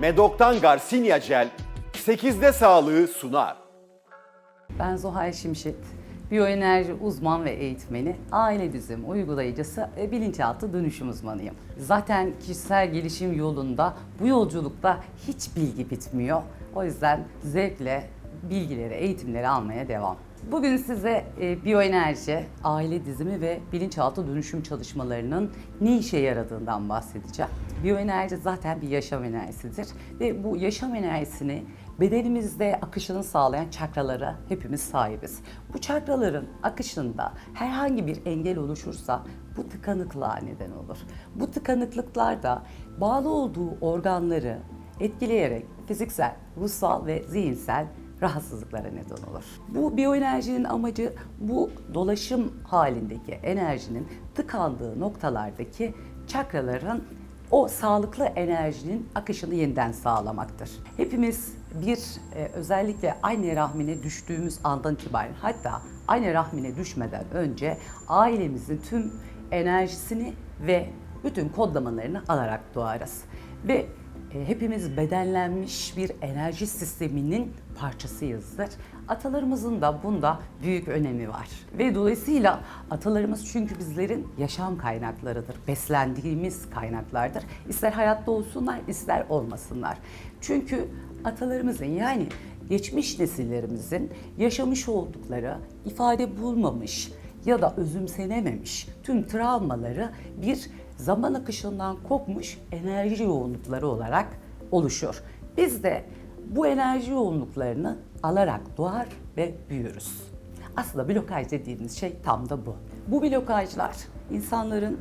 Medok'tan Garcinia Gel 8'de sağlığı sunar. Ben Zuhal Şimşit, biyoenerji uzman ve eğitmeni, aile dizim uygulayıcısı bilinçaltı dönüşüm uzmanıyım. Zaten kişisel gelişim yolunda bu yolculukta hiç bilgi bitmiyor. O yüzden zevkle bilgileri, eğitimleri almaya devam. Bugün size e, biyoenerji, aile dizimi ve bilinçaltı dönüşüm çalışmalarının ne işe yaradığından bahsedeceğim. Biyoenerji zaten bir yaşam enerjisidir ve bu yaşam enerjisini bedenimizde akışını sağlayan çakralara hepimiz sahibiz. Bu çakraların akışında herhangi bir engel oluşursa bu tıkanıklığa neden olur. Bu tıkanıklıklar da bağlı olduğu organları etkileyerek fiziksel, ruhsal ve zihinsel rahatsızlıklara neden olur. Bu biyoenerjinin amacı bu dolaşım halindeki enerjinin tıkandığı noktalardaki çakraların o sağlıklı enerjinin akışını yeniden sağlamaktır. Hepimiz bir e, özellikle aynı rahmine düştüğümüz andan itibaren hatta aynı rahmine düşmeden önce ailemizin tüm enerjisini ve bütün kodlamalarını alarak doğarız. Ve hepimiz bedenlenmiş bir enerji sisteminin parçasıyızdır. Atalarımızın da bunda büyük önemi var. Ve dolayısıyla atalarımız çünkü bizlerin yaşam kaynaklarıdır. Beslendiğimiz kaynaklardır. İster hayatta olsunlar, ister olmasınlar. Çünkü atalarımızın yani geçmiş nesillerimizin yaşamış oldukları ifade bulmamış ya da özümsenememiş tüm travmaları bir zaman akışından kopmuş enerji yoğunlukları olarak oluşur. Biz de bu enerji yoğunluklarını alarak doğar ve büyürüz. Aslında blokaj dediğimiz şey tam da bu. Bu blokajlar insanların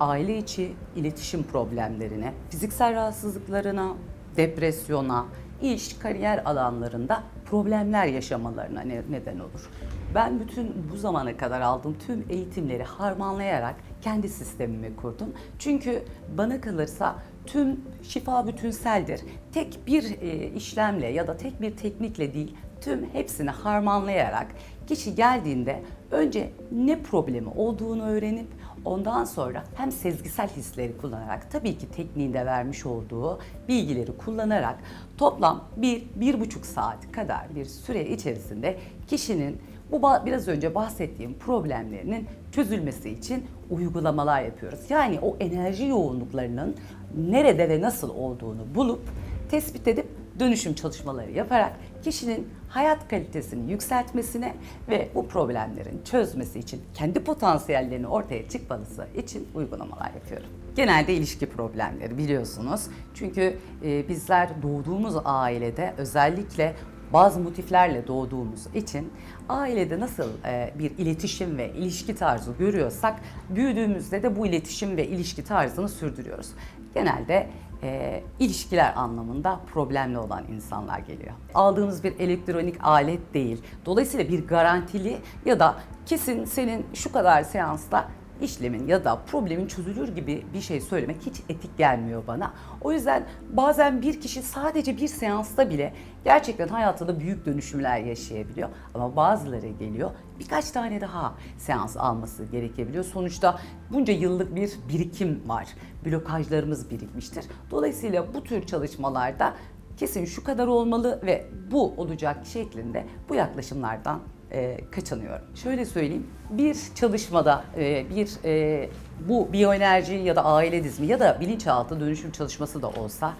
aile içi iletişim problemlerine, fiziksel rahatsızlıklarına, depresyona, iş, kariyer alanlarında problemler yaşamalarına ne- neden olur. Ben bütün bu zamana kadar aldığım tüm eğitimleri harmanlayarak kendi sistemimi kurdum. Çünkü bana kalırsa tüm şifa bütünseldir. Tek bir e, işlemle ya da tek bir teknikle değil, tüm hepsini harmanlayarak kişi geldiğinde önce ne problemi olduğunu öğrenip ondan sonra hem sezgisel hisleri kullanarak tabii ki tekniğinde vermiş olduğu bilgileri kullanarak toplam bir, bir buçuk saat kadar bir süre içerisinde kişinin bu biraz önce bahsettiğim problemlerinin çözülmesi için uygulamalar yapıyoruz. Yani o enerji yoğunluklarının nerede ve nasıl olduğunu bulup tespit edip dönüşüm çalışmaları yaparak kişinin hayat kalitesini yükseltmesine ve bu problemlerin çözmesi için kendi potansiyellerini ortaya çıkması için uygulamalar yapıyorum. Genelde ilişki problemleri biliyorsunuz. Çünkü e, bizler doğduğumuz ailede özellikle bazı motiflerle doğduğumuz için ailede nasıl e, bir iletişim ve ilişki tarzı görüyorsak büyüdüğümüzde de bu iletişim ve ilişki tarzını sürdürüyoruz. Genelde e, ilişkiler anlamında problemli olan insanlar geliyor. Aldığınız bir elektronik alet değil. Dolayısıyla bir garantili ya da kesin senin şu kadar seansta işlemin ya da problemin çözülür gibi bir şey söylemek hiç etik gelmiyor bana. O yüzden bazen bir kişi sadece bir seansta bile gerçekten hayatında büyük dönüşümler yaşayabiliyor. Ama bazıları geliyor birkaç tane daha seans alması gerekebiliyor. Sonuçta bunca yıllık bir birikim var. Blokajlarımız birikmiştir. Dolayısıyla bu tür çalışmalarda kesin şu kadar olmalı ve bu olacak şeklinde bu yaklaşımlardan e, kaçınıyorum. Şöyle söyleyeyim, bir çalışmada e, bir e, bu biyoenerji ya da aile dizimi ya da bilinçaltı dönüşüm çalışması da olsa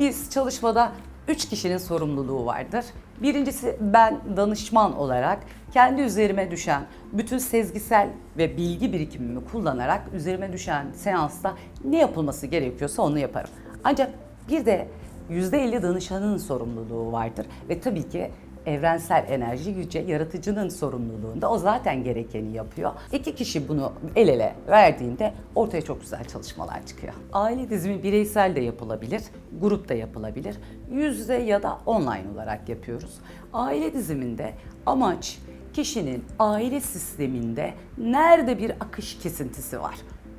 biz çalışmada üç kişinin sorumluluğu vardır. Birincisi ben danışman olarak kendi üzerime düşen bütün sezgisel ve bilgi birikimimi kullanarak üzerime düşen seansta ne yapılması gerekiyorsa onu yaparım. Ancak bir de %50 danışanın sorumluluğu vardır ve tabii ki evrensel enerji gücü yaratıcının sorumluluğunda o zaten gerekeni yapıyor. İki kişi bunu el ele verdiğinde ortaya çok güzel çalışmalar çıkıyor. Aile dizimi bireysel de yapılabilir, grup da yapılabilir. Yüz ya da online olarak yapıyoruz. Aile diziminde amaç kişinin aile sisteminde nerede bir akış kesintisi var?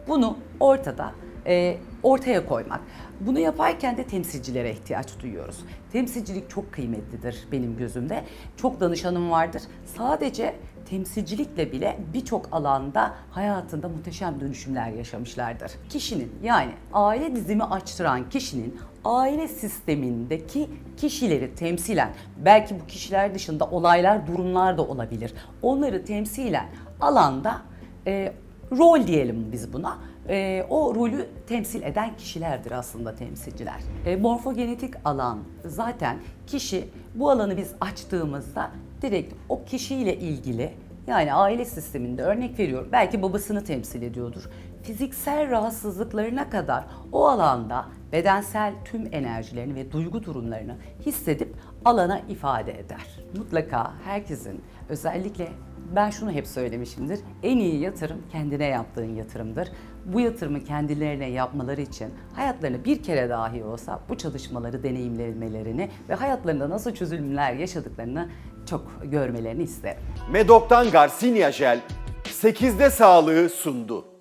Bunu ortada e, ortaya koymak. Bunu yaparken de temsilcilere ihtiyaç duyuyoruz. Temsilcilik çok kıymetlidir benim gözümde. Çok danışanım vardır. Sadece temsilcilikle bile birçok alanda hayatında muhteşem dönüşümler yaşamışlardır. Kişinin yani aile dizimi açtıran kişinin aile sistemindeki kişileri temsilen, belki bu kişiler dışında olaylar, durumlar da olabilir. Onları temsilen alanda e, rol diyelim biz buna. E, o rolü temsil eden kişilerdir aslında temsilciler. E, morfogenetik alan zaten kişi bu alanı biz açtığımızda direkt o kişiyle ilgili yani aile sisteminde örnek veriyorum belki babasını temsil ediyordur. Fiziksel rahatsızlıklarına kadar o alanda bedensel tüm enerjilerini ve duygu durumlarını hissedip alana ifade eder. Mutlaka herkesin özellikle ben şunu hep söylemişimdir. En iyi yatırım kendine yaptığın yatırımdır. Bu yatırımı kendilerine yapmaları için hayatlarını bir kere dahi olsa bu çalışmaları deneyimlemelerini ve hayatlarında nasıl çözümler yaşadıklarını çok görmelerini isterim. Medok'tan Garcinia Jel 8'de sağlığı sundu.